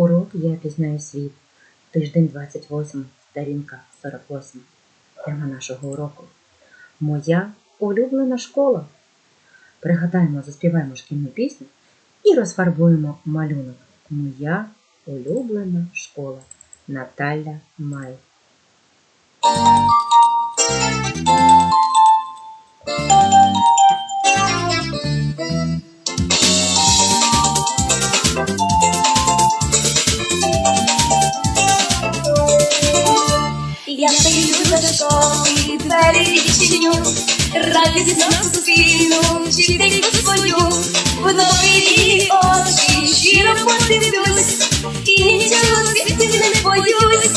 Урок я пізнаю світ. Тиждень 28, сторінка 48. Тема нашого уроку. Моя улюблена школа. Пригадаємо, заспіваємо шкільну пісню і розфарбуємо малюнок. Моя улюблена школа. Наталя Май. Я стою за школи, двері відчиню, радісно зустріну вчительку свою, в нові очі щиро подивлюсь, і нічого світі не боюсь.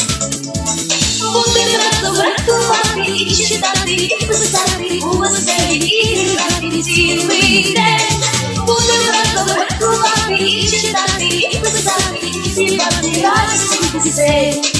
Бути разом рахувати, і читати, і писати, у веселі і грати цілий день. Бути разом рахувати, і читати, і писати, і співати радість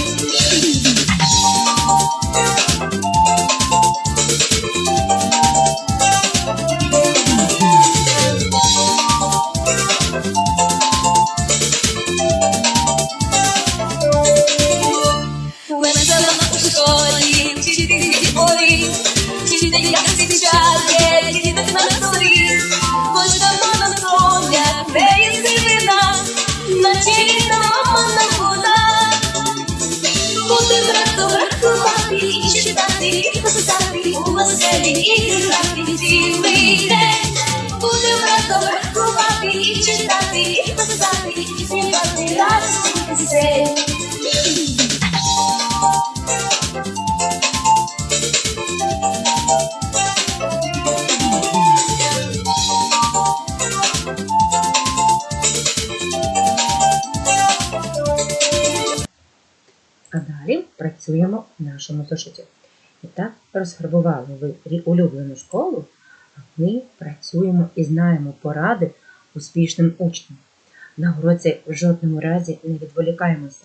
працюємо в нашому зошиті. І так, розфарбували ви улюблену школу, а ми працюємо і знаємо поради успішним учням. На уроці в жодному разі не відволікаємося.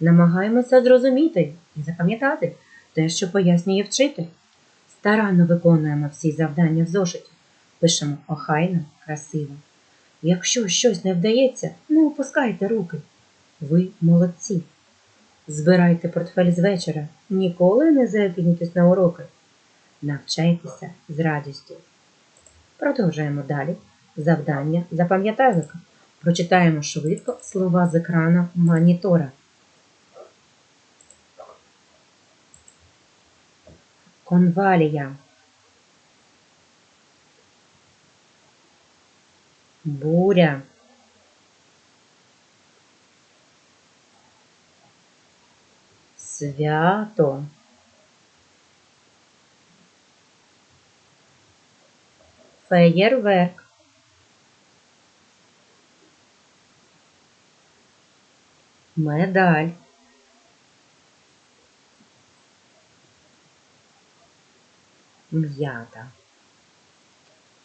Намагаємося зрозуміти і запам'ятати те, що пояснює вчитель. Старанно виконуємо всі завдання в зошиті. Пишемо охайно, красиво. Якщо щось не вдається, не опускайте руки. Ви молодці. Збирайте портфель з вечора, ніколи не запізнюйтесь на уроки. Навчайтеся з радістю. Продовжуємо далі. Завдання запам'ятайлика. Прочитаємо швидко слова з екрану монітора. Конвалія. Буря. Свято. Феєрверк. Медаль. М'ята.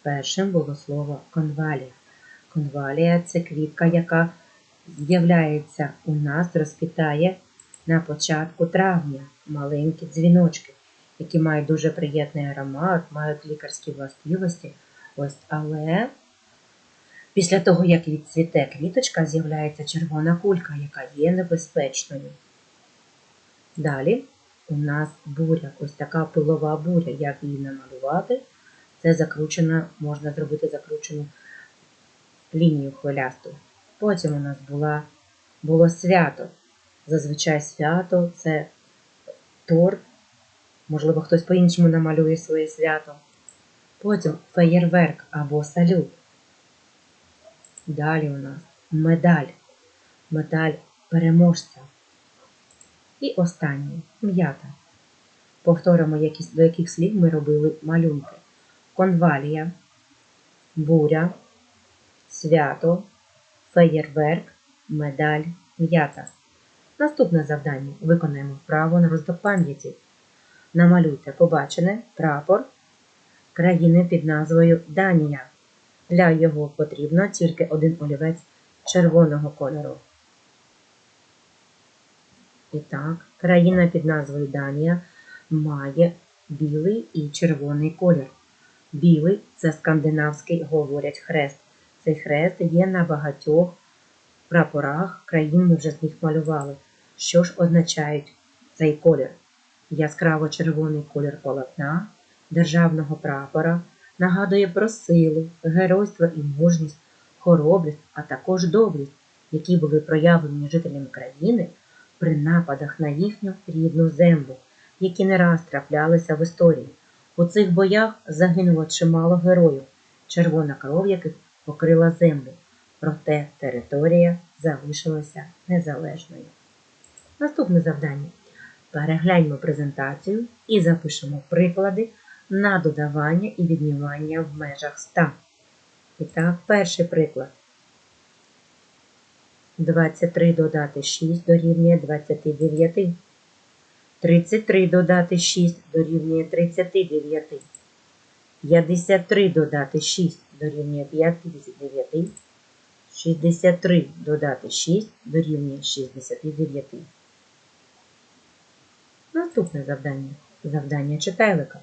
Першим було слово конвалія. Конвалія це квітка, яка з'являється у нас, розквітає на початку травня маленькі дзвіночки, які мають дуже приємний аромат, мають лікарські властивості. Ось, але після того, як відцвіте квіточка, з'являється червона кулька, яка є небезпечною. Далі у нас буря, ось така пилова буря. Як її намалювати? Це закручена, можна зробити закручену лінію хвилясту. Потім у нас була, було свято. Зазвичай свято це торт. Можливо, хтось по-іншому намалює своє свято. Потім феєрверк або салют. Далі у нас медаль. Медаль переможця. І останнє м'ята. Повторимо, до яких слів ми робили малюнки. Конвалія, буря, свято, феєрверк, медаль, м'ята. Наступне завдання виконаємо вправо на роздок пам'яті. Намалюйте побачене прапор країни під назвою Данія. Для його потрібно тільки один олівець червоного кольору. І так, країна під назвою Данія має білий і червоний колір. Білий це скандинавський говорять хрест. Цей хрест є на багатьох прапорах країн ми вже з них малювали. Що ж означають цей колір? Яскраво-червоний колір полотна, державного прапора нагадує про силу, геройство і мужність, хоробрість, а також доблість, які були проявлені жителями країни при нападах на їхню рідну землю, які не раз траплялися в історії. У цих боях загинуло чимало героїв, червона кров яких покрила землю, проте територія залишилася незалежною. Наступне завдання. Перегляньмо презентацію і запишемо приклади на додавання і віднімання в межах 100. І так, перший приклад. 23 додати 6 дорівнює 29. 33 додати 6 дорівнює 39. 53 додати 6 дорівнює 59. 63 додати 6 дорівнює 69. Наступне завдання. Завдання читайлика.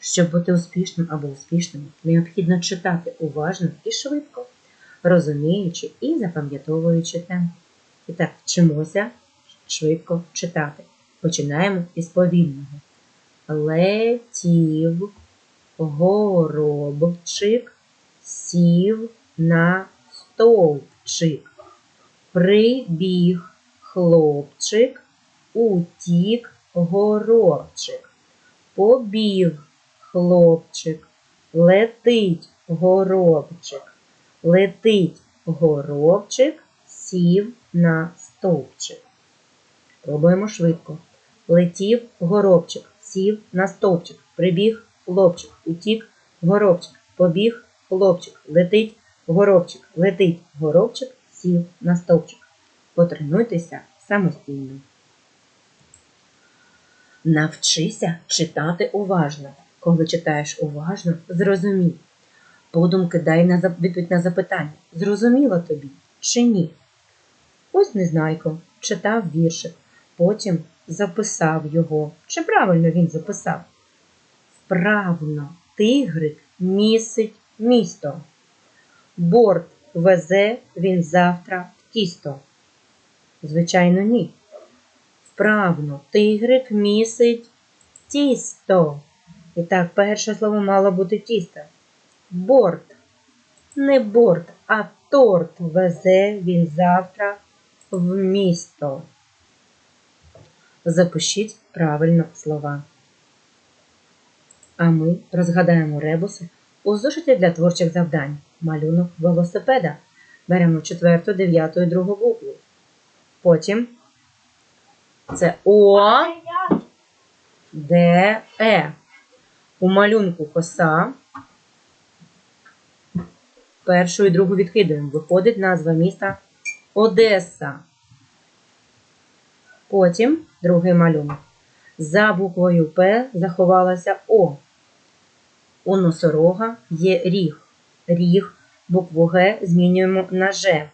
Щоб бути успішним або успішним, необхідно читати уважно і швидко, розуміючи і запам'ятовуючи тему. І так, вчимося швидко читати. Починаємо із повільного. Летів горобчик, сів на стовпчик. Прибіг хлопчик, утік горобчик. Побіг хлопчик, летить горобчик, летить горобчик, сів на стовпчик. Пробуємо швидко. Летів горобчик, сів на стовпчик, прибіг хлопчик, утік горобчик, побіг хлопчик, летить горобчик, летить горобчик, сів на стовпчик. Потренуйтеся самостійно. Навчися читати уважно. Коли читаєш уважно, зрозумій. Подумки дай на відповідь на запитання. Зрозуміло тобі чи ні? Ось Незнайко читав віршик, потім записав його. Чи правильно він записав? Вправно тигрик місить місто. Борт везе він завтра в тісто. Звичайно, ні. Вправно тигрик місить тісто. І так, перше слово мало бути тісто. Борт. Не борт, а торт везе він завтра в місто. Запишіть правильно слова. А ми розгадаємо ребуси у зошиті для творчих завдань. Малюнок велосипеда. Беремо четверту, дев'яту і другу букву. Потім це О, Д, Е. У малюнку коса. Першу і другу відкидаємо. Виходить назва міста Одеса. Потім другий малюнок. За буквою П заховалася О. У носорога є ріг. Ріг. Букву Г змінюємо на Ж.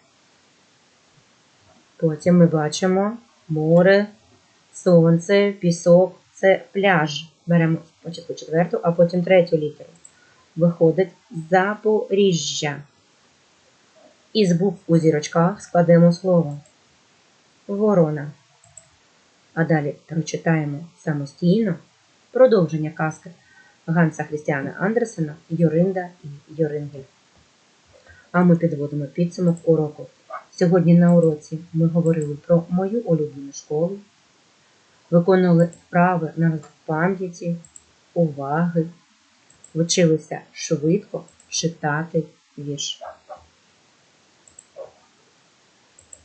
Потім ми бачимо море, сонце, пісок це пляж. Беремо спочатку четверту, а потім третю літеру. Виходить Запоріжжя. Із букв у зірочках складемо слово ворона. А далі прочитаємо самостійно продовження казки Ганса Хрістіана Андерсена Йоринда і Йорингель. А ми підводимо підсумок уроку. Сьогодні на уроці ми говорили про мою улюблену школу, виконували вправи на пам'яті, уваги, вчилися швидко читати вірш.